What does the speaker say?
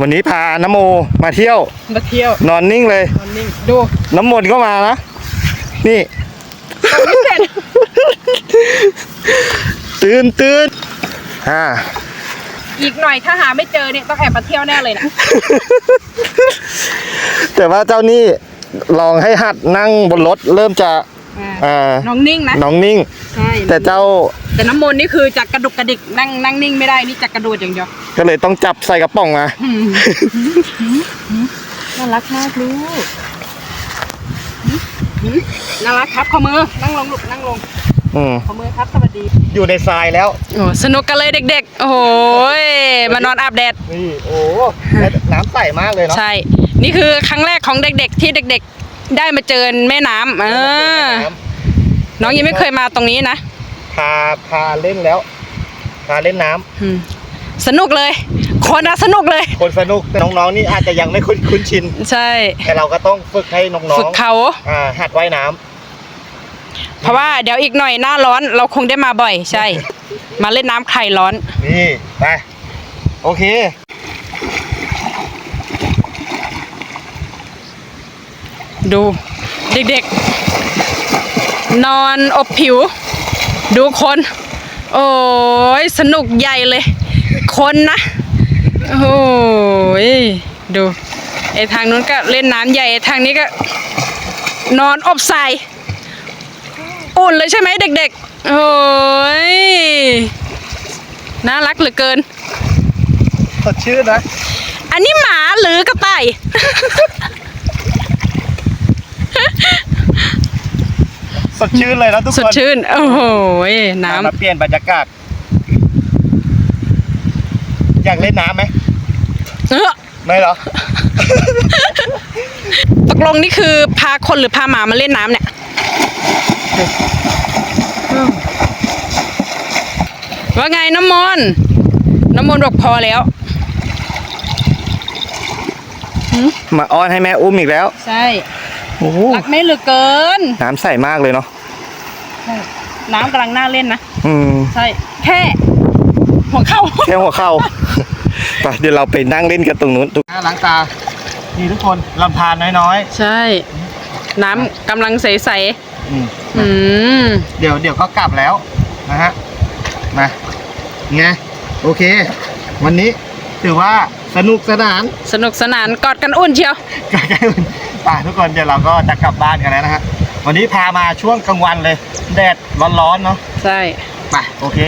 วันนี้พาน้ำโมมาเที่ยว มาเที่ยวนอนนิ่งเลย นอนนิ่งดูน้ำมนต์ก็มานะ นี่ ไม่เสร็จตื่นตื่นอ่า อีกหน่อยถ้าหาไม่เจอเนี่ยต้องแอบมาเที่ยวแน่เลยนะแต่ว่าเจ้านี่ลองให้หัดนั่งบนรถเริ่มจะอ่าอ่าน้องนิ่งนะน้องนิ่ง ใช่แต่เจ้า แต่น้ำมนต์นี่คือจากกระดุกกระดิกนั่งนั่งนิ่งไม่ได้นี่จากกระโดดอย่างเดียวก็เลยต้องจับใส่กระป๋องมาน่ารักมากลูกน่ารักครับขอมือนั่งลงลูกนั่งลงอืมขอมือครับสวัสดีอยู่ในทรายแล้ว โอ้สนุกกันเลยเด็ก ๆ โอ้โหยมานอนอาบแดด นี่โอ้น้ำใสมากเลยเนาะใช่ นี่คือครั้งแรกของเด็กๆ ที่เด็กๆ ได้มาเจอแม่น้ำเออ น้องยังไม่เคยมาตรงนี้นะ พาพาเล่นแล้ว พาเล่นน้ำอืมสนุกเลย คนอะสนุกเลย คนสนุกแต่น้องๆนี่อาจจะยังไม่คุ้นคุ้นชิน ใช่ แต่เราก็ต้องฝึกให้น้องฝึกเขา ๆอ่าหัดว่ายน้ำเพราะว่าเดี๋ยวอีกหน่อยหน้าร้อนเราคงได้มาบ่อย ใช่ มาเล่นน้ำคลายร้อน นี่ไปโอเค ดู เด็กๆ นอนอบผิว ดูคน โอ้ยสนุกใหญ่เลย คนนะ โอ้ยดูไอ้ทางนู้นก็เล่นน้ำใหญ่ไอ้ทางนี้ก็ นอนอบใส่อุ่นเลยใช่ไหมเด็กๆ โอ้ยน่ารักเหลือเกินสดชื่นนะ อันนี้หมาหรือกระต่าย สดชื่นเลยนะทุกสคดนชื่น โอ้โหน้มาเปลี่ยนบรรยากาศ อยากเล่นน้ำไหมำเอ้อไม่เหรอตกลงนี่คือพาคนหรือพาหมามาเล่นน้ำเนี่ยว่าไงน้ำมนต์น้ำมนต์บอกพอแล้ว มาอ้อนให้แม่อุ้มอีกแล้ว ใช่ โอ้โหรักไม่เหลือเกิน น้ำใสมากเลยเนาะน้ำกำลังน่าเล่นนะ อืม ใช่ แค่ หัวเข้าแค่หัวเข่าไปเดี๋ยวเราไปนั่งเล่นกันตรงนู้นทุกล้างตานี่ทุกคนลำธารน้อยใช่ น้ำกำลังใสๆอืมๆอืมเดี๋ยวเดี๋ยวก็กลับแล้วนะฮะ มาไงโอเค วันนี้ถือว่า สนุกสนานสนุกสนานกอดกันอุ่นเชียวใกล้ๆป่าทุกคนเดี๋ยวเราก็จะกลับบ้านกันแล้วนะฮะวันนี้พามาช่วงกลางวันเลย แดดร้อนๆเนาะใช่ ไปโอเค